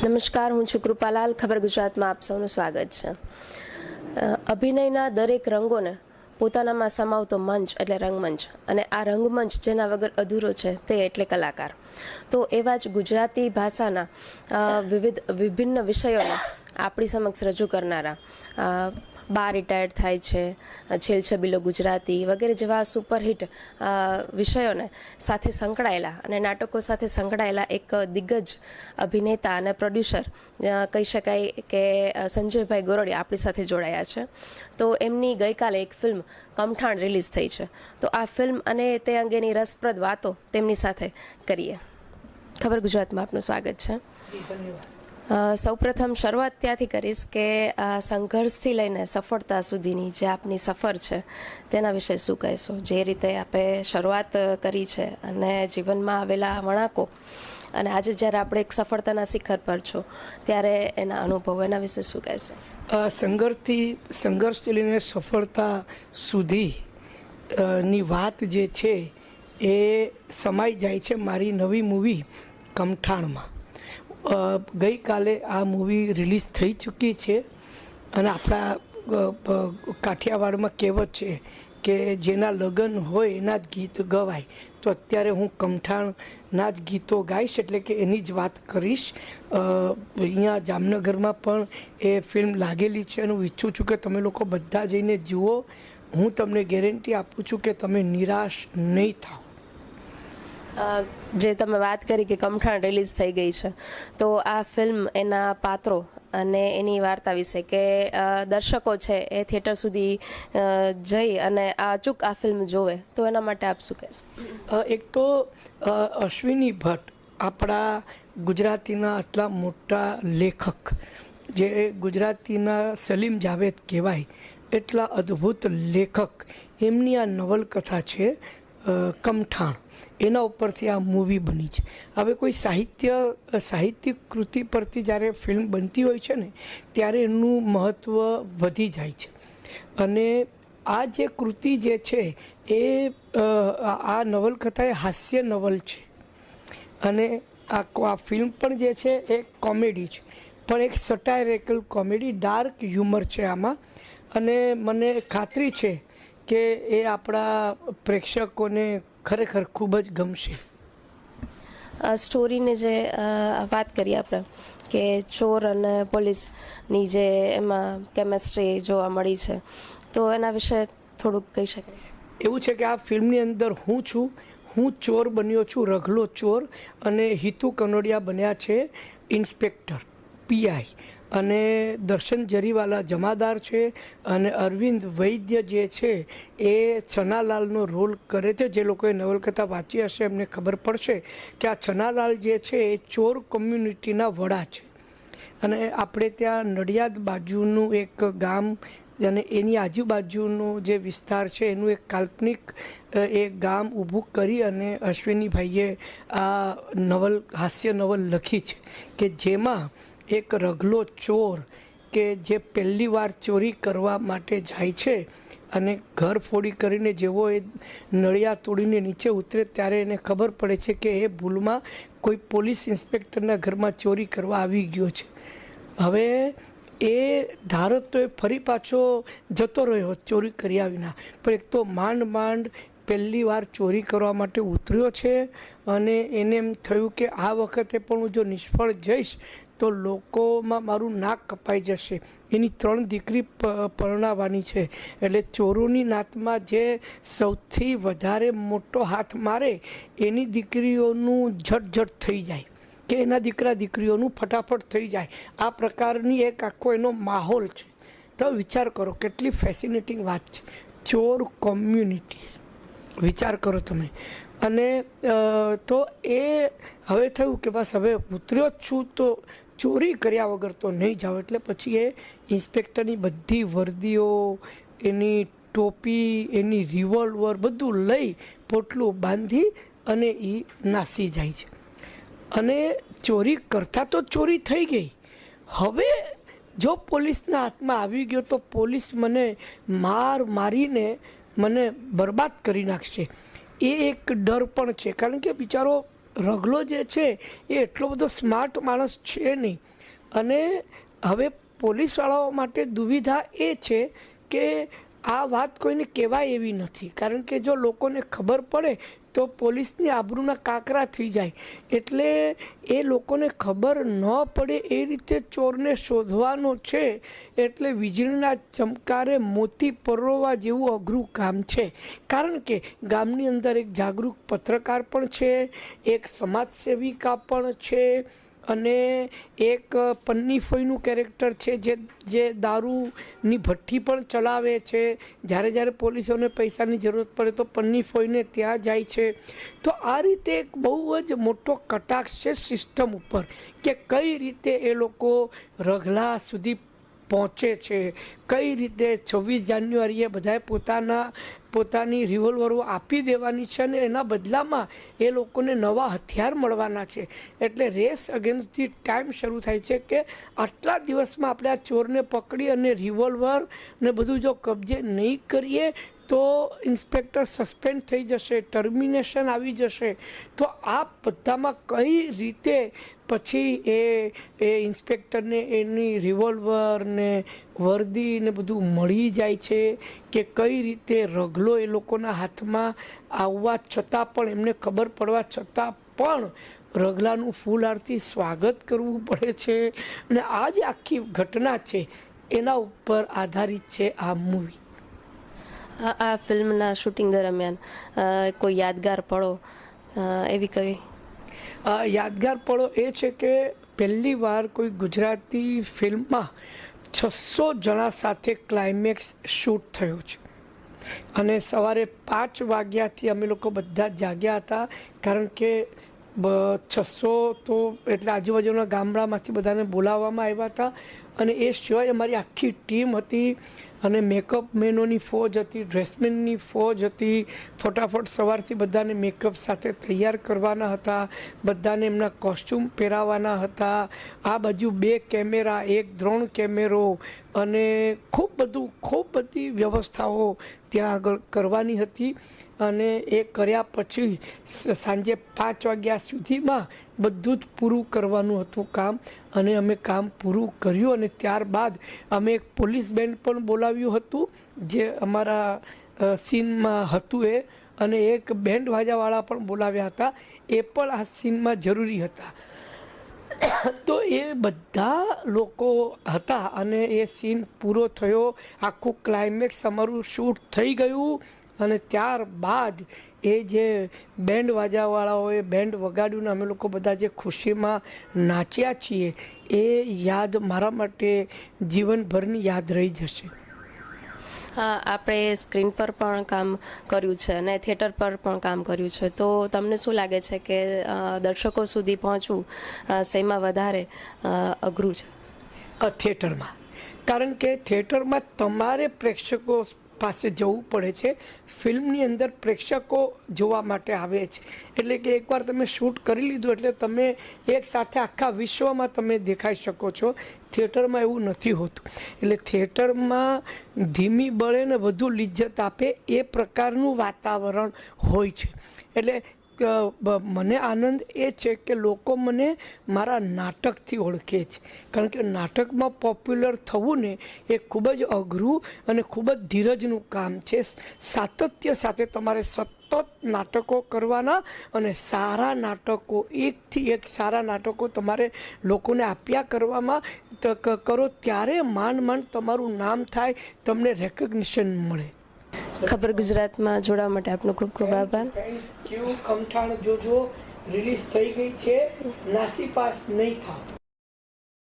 નમસ્કાર, હું છું કૃપાલાલ. ખબર ગુજરાતમાં આપ સૌનું સ્વાગત છે. અભિનયના દરેક રંગોને પોતાનામાં સમાવતો મંચ એટલે રંગમંચ અને આ રંગમંચ જેના વગર અધૂરો છે તે એટલે કલાકાર. તો એવા જ ગુજરાતી ભાષાના વિવિધ વિભિન્ન વિષયોને આપણી સમક્ષ રજૂ કરનારા બાર રિટાયર્ડ થાય છે છેલ છબીલો ગુજરાતી વગેરે જેવા સુપરહિટ વિષયોને સાથે સંકળાયેલા અને નાટકો સાથે સંકળાયેલા એક દિગ્ગજ અભિનેતા અને પ્રોડ્યુસર કહી શકાય કે સંજયભાઈ ગોરડી આપણી સાથે જોડાયા છે. તો એમની ગઈકાલે એક ફિલ્મ કમઠાણ રિલીઝ થઈ છે. તો આ ફિલ્મ અને તે અંગેની રસપ્રદ વાતો તેમની સાથે કરીએ. ખબર ગુજરાતમાં આપનું સ્વાગત છે. અ, સૌપ્રથમ શરૂઆત ત્યાંથી કરીશ કે આ સંઘર્ષથી લઈને સફળતા સુધીની જે આપની સફર છે, તેના વિશે શું કહેશો? જે રીતે આપે શરૂઆત કરી છે અને જીવનમાં આવેલા વણાકો અને આજે જ્યારે આપણે એક સફળતાના શિખર પર છો, ત્યારે એના અનુભવો એના વિશે શું કહેશો? સંઘર્ષથી સંઘર્ષથી લઈને સફળતા સુધી ની વાત જે છે, એ સમાઈ જાય છે મારી નવી મૂવી કમઠાણમાં. ગઈકાલે આ મૂવી રિલીઝ થઈ ચૂકી છે અને આપણા કાઠિયાવાડમાં કહેવત છે કે જેના લગ્ન હોય એના જ ગીત ગવાય. તો અત્યારે હું કમઠાણના જ ગીતો ગાઈશ એટલે કે એની જ વાત કરીશ. અહીંયા જામનગરમાં પણ એ ફિલ્મ લાગેલી છે અને હું ઈચ્છું છું કે તમે લોકો બધા જઈને જુઓ. હું તમને ગેરંટી આપું છું કે તમે નિરાશ નહીં થાઓ. જે તમે વાત કરી કે કમઠાણ રિલીઝ થઈ ગઈ છે, તો આ ફિલ્મ એના પાત્રો અને એની વાર્તા વિશે કે દર્શકો છે એ થિયેટર સુધી જઈ અને આ અચૂક આ ફિલ્મ જોવે, તો એના માટે આપ શું કહેશો? એક તો અશ્વિની ભટ્ટ આપણા ગુજરાતીના આટલા મોટા લેખક, જે ગુજરાતીના સલીમ જાવેદ કહેવાય, એટલા અદ્ભુત લેખક, એમની આ નવલકથા છે કમઠાણ. એના ઉપરથી આ મૂવી બની છે. હવે કોઈ સાહિત્ય સાહિત્યિક કૃતિ પરથી જ્યારે ફિલ્મ બનતી હોય છે ને, ત્યારે એનું મહત્ત્વ વધી જાય છે. અને આ જે કૃતિ જે છે, એ આ નવલકથા એ હાસ્ય નવલ છે. અને આ આ ફિલ્મ પણ જે છે, એ કોમેડી છે. પણ એક સટાયરેકલ કોમેડી ડાર્ક હ્યુમર છે આમાં. અને મને ખાતરી છે કે એ આપણા પ્રેક્ષકોને ખરેખર ખૂબ જ ગમશે. આ સ્ટોરીની જે વાત કરીએ આપણે કે ચોર અને પોલીસની જે એમાં કેમેસ્ટ્રી જોવા મળી છે તો એના વિશે થોડુંક કહી શકાય. એવું છે કે આ ફિલ્મની અંદર હું છું હું ચોર બન્યો છું રઘલો ચોર અને હિતુ કનોડિયા બન્યા છે ઇન્સ્પેક્ટર પીઆઈ અને દર્શન જરીવાલા જમાદાર છે અને અરવિંદ વૈદ્ય જે છે એ છનાલાલનો રોલ કરે છે. જે લોકોએ નવલકથા વાંચી હશે એમને ખબર પડશે કે આ છનાલાલ જે છે એ ચોર કોમ્યુનિટીના વડા છે. અને આપણે ત્યાં નડિયાદ બાજુનું એક ગામ અને એની આજુબાજુનો જે વિસ્તાર છે એનું એક કાલ્પનિક એ ગામ ઊભું કરી અને અશ્વિનીભાઈએ આ નવલ, હાસ્ય નવલ લખી છે કે જેમાં એક રગલો ચોર કે જે પહેલી વાર ચોરી કરવા માટે જાય છે અને ઘર ફોડી કરીને જેવો એ નળિયા તોડીને નીચે ઉતરે ત્યારે એને ખબર પડે છે કે એ ભૂલમાં કોઈ પોલીસ ઇન્સ્પેક્ટરના ઘરમાં ચોરી કરવા આવી ગયો છે. હવે એ ધારો તો એ ફરી પાછો જતો રહ્યો ચોરી કર્યા વિના. પણ એક તો માંડ માંડ પહેલી વાર ચોરી કરવા માટે ઉતર્યો છે અને એને એમ થયું કે આ વખતે પણ હું જો નિષ્ફળ જઈશ તો લોકોમાં મારું નાક કપાઈ જશે. એની ત્રણ દીકરી પરણાવવાની છે. એટલે ચોરોની નાતમાં જે સૌથી વધારે મોટો હાથ મારે, એની દીકરીઓનું ઝટઝટ થઈ જાય. કે એના દીકરા દીકરીઓનું ફટાફટ થઈ જાય. આ પ્રકારની એક આખો એનો માહોલ છે. તો વિચાર કરો, કેટલી ફેસિનેટિંગ વાત છે. ચોર કોમ્યુનિટી વિચાર કરો તમે. અને તો એ હવે થયું કે બસ હવે ઉતર્યો જ છું તો ચોરી કર્યા વગર તો નહીં જાવ એટલે પછી એ ઇન્સ્પેક્ટરની બધી વર્દીઓ, એની ટોપી, એની રિવોલ્વર બધું લઈ પોટલું બાંધી અને એ નાસી જાય છે. અને ચોરી કરતાં તો ચોરી થઈ ગઈ. હવે જો પોલીસના હાથમાં આવી ગયો તો પોલીસ મને માર મારીને મને બરબાદ કરી નાખશે. એ એક ડર પણ છે. કારણ કે બિચારો રગલો જે છે, એ એટલો બધો સ્માર્ટ માણસ છે નહીં. અને હવે પોલીસવાળાઓ માટે દુવિધા એ છે કે આ વાત કોઈને કહેવાય એવી નથી. કારણ કે જો લોકોને ખબર પડે, તો પોલીસની આબરૂના કાકરા થઈ જાય. એટલે એ લોકોને ખબર ન પડે એ રીતે ચોરને શોધવાનો છે. એટલે વીજળીના ચમકારે મોતી પરોવા જેવું અઘરું કામ છે. કારણ કે ગામની અંદર એક જાગૃત પત્રકાર પણ છે, એક સમાજ સેવિકા પણ છે અને એક પન્ની ફોઈનું કેરેક્ટર છે જે જે દારૂની ભઠ્ઠી પણ ચલાવે છે. જ્યારે જ્યારે પોલીસોને પૈસાની જરૂરત પડે તો પન્ની ફોઈને ત્યાં જાય છે. તો આ રીતે એક બહુ જ મોટો કટાક્ષ છે સિસ્ટમ ઉપર કે કઈ રીતે એ લોકો રઘલા સુધી પહોંચે છે. કઈ રીતે છવ્વીસ જાન્યુઆરીએ બધાએ પોતાના, પોતાની રિવોલ્વરો આપી દેવાની છે અને એના બદલામાં એ લોકોને નવા હથિયાર મળવાના છે. એટલે રેસ અગેન્સ્ટ ધી ટાઈમ શરૂ થાય છે કે આટલા દિવસમાં આપણે આ ચોરને પકડી અને રિવોલ્વર ને બધું જો કબજે નહીં કરીએ તો ઇન્સ્પેક્ટર સસ્પેન્ડ થઈ જશે ટર્મિનેશન આવી જશે. તો આ બધામાં કઈ રીતે પછી એ એ ઇન્સ્પેક્ટરને એની રિવોલ્વર ને વર્દી ને બધું મળી જાય છે કે કઈ રીતે રગલો એ લોકોના હાથમાં આવવા છતાં પણ, એમને ખબર પડવા છતાં પણ રગલાનું ફૂલ આરતી સ્વાગત કરવું પડે છે. અને આ જે આખી ઘટના છે, એના ઉપર આધારિત છે આ મૂવી. આ ફિલ્મના શૂટિંગ દરમિયાન કોઈ યાદગાર પળો એવી કઈ યાદગાર પળો એ છે કે પહેલી વાર કોઈ ગુજરાતી ફિલ્મમાં છસો જણા સાથે ક્લાઇમેક્સ શૂટ થયું છે. અને સવારે પાંચ વાગ્યાથી અમે લોકો બધા જાગ્યા હતા, કારણ કે છસો તો એટલે આજુબાજુના ગામડામાંથી બધાને બોલાવવામાં આવ્યા હતા. અને એ સિવાય અમારી આખી ટીમ હતી અને મેકઅપ મેનોની ફોજ હતી ડ્રેસમેનની ફોજ હતી. ફટાફટ સવારથી બધાને મેકઅપ સાથે તૈયાર કરવાના હતા. બધાને એમના કોસ્ચ્યુમ પહેરાવવાના હતા. આ બાજુ બે કેમેરા, એક દ્રોણ કેમેરો અને ખૂબ બધું, ખૂબ બધી વ્યવસ્થાઓ ત્યાં આગળ કરવાની હતી. અને એ કર્યા પછી સાંજે પાંચ વાગ્યા સુધીમાં બધું જ પૂરું કરવાનું હતું કામ. અને અમે કામ પૂરું કર્યું અને ત્યારબાદ અમે એક પોલીસ બેન્ડ પણ બોલાવ્યું હતું, જે અમારા સીનમાં હતું એ. અને એક બેન્ડ વાજાવાળા પણ બોલાવ્યા હતા. એ પણ આ સીનમાં જરૂરી હતા. તો એ બધા લોકો હતા અને એ સીન પૂરો થયો. આખું ક્લાઇમેક્સ અમારું શૂટ થઈ ગયું. અને ત્યારબાદ એ જે બેન્ડ વાજાવાળાઓએ બેન્ડ વગાડ્યું અમે લોકો બધા જે ખુશીમાં નાચ્યા છીએ એ યાદ મારા માટે જીવનભરની યાદ રહી જશે. હા આપણે સ્ક્રીન પર પણ કામ કર્યું છે અને થિયેટર પર પણ કામ કર્યું છે. તો તમને શું લાગે છે કે દર્શકો સુધી પહોંચવું સેમાં શેમાં વધારે અઘરું છે? થિયેટરમાં. કારણ કે થિયેટરમાં તમારે પ્રેક્ષકો પાસે જવું પડે છે. ફિલ્મની અંદર પ્રેક્ષકો જોવા માટે આવે છે. એટલે કે એકવાર તમે શૂટ કરી લીધું એટલે તમે એક સાથે આખા વિશ્વમાં તમે દેખાઈ શકો છો. થિયેટરમાં એવું નથી હોતું. એટલે થિયેટરમાં ધીમી બળે ને વધુ લિજ્જત આપે એ પ્રકારનું વાતાવરણ હોય છે. એટલે મને આનંદ એ છે કે લોકો મને મારા નાટકથી ઓળખે છે. કારણ કે નાટકમાં પોપ્યુલર થવું ને એ ખૂબ જ અઘરું અને ખૂબ જ ધીરજનું કામ છે. સાતત્ય સાથે તમારે સતત નાટકો કરવાના અને સારા નાટકો, એકથી એક સારા નાટકો તમારે લોકોને આપ્યા કરવામાં કરો, ત્યારે માંડ માંડ તમારું નામ થાય, તમને રેકગ્નિશન મળે. ખબર ગુજરાતમાં જોડાવા માટે આપનો ખૂબ ખૂબ આભાર. થેન્ક યુ કમઠાણ જોજો. રિલીઝ થઈ ગઈ છે. નાસી પાસ નહીં થાવ.